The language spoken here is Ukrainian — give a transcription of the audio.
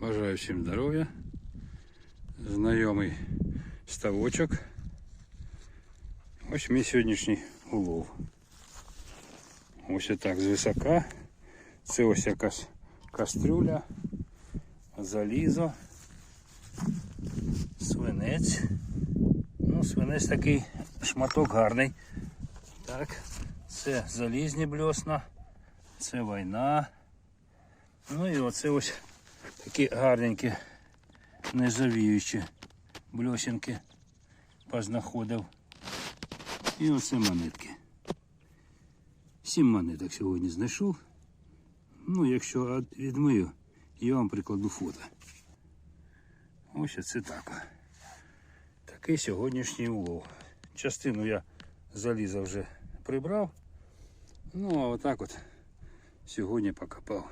Бажаю всім здоров'я. Знайомий ставочок. Ось мій сьогоднішній улов. Ось отак звисока. Це ось якась кастрюля, залізо, свинець. Ну, свинець такий шматок гарний. Так, це залізні бльосна, це війна. Ну і оце ось такі гарненькі, нержавіючі бльосинки познаходив. І оце монетки. Сім монеток сьогодні знайшов. Ну, якщо відмию, я вам прикладу фото. Ось оце так. Такий сьогоднішній улов. Частину я заліза вже прибрав. Ну, а отак от сьогодні покопав.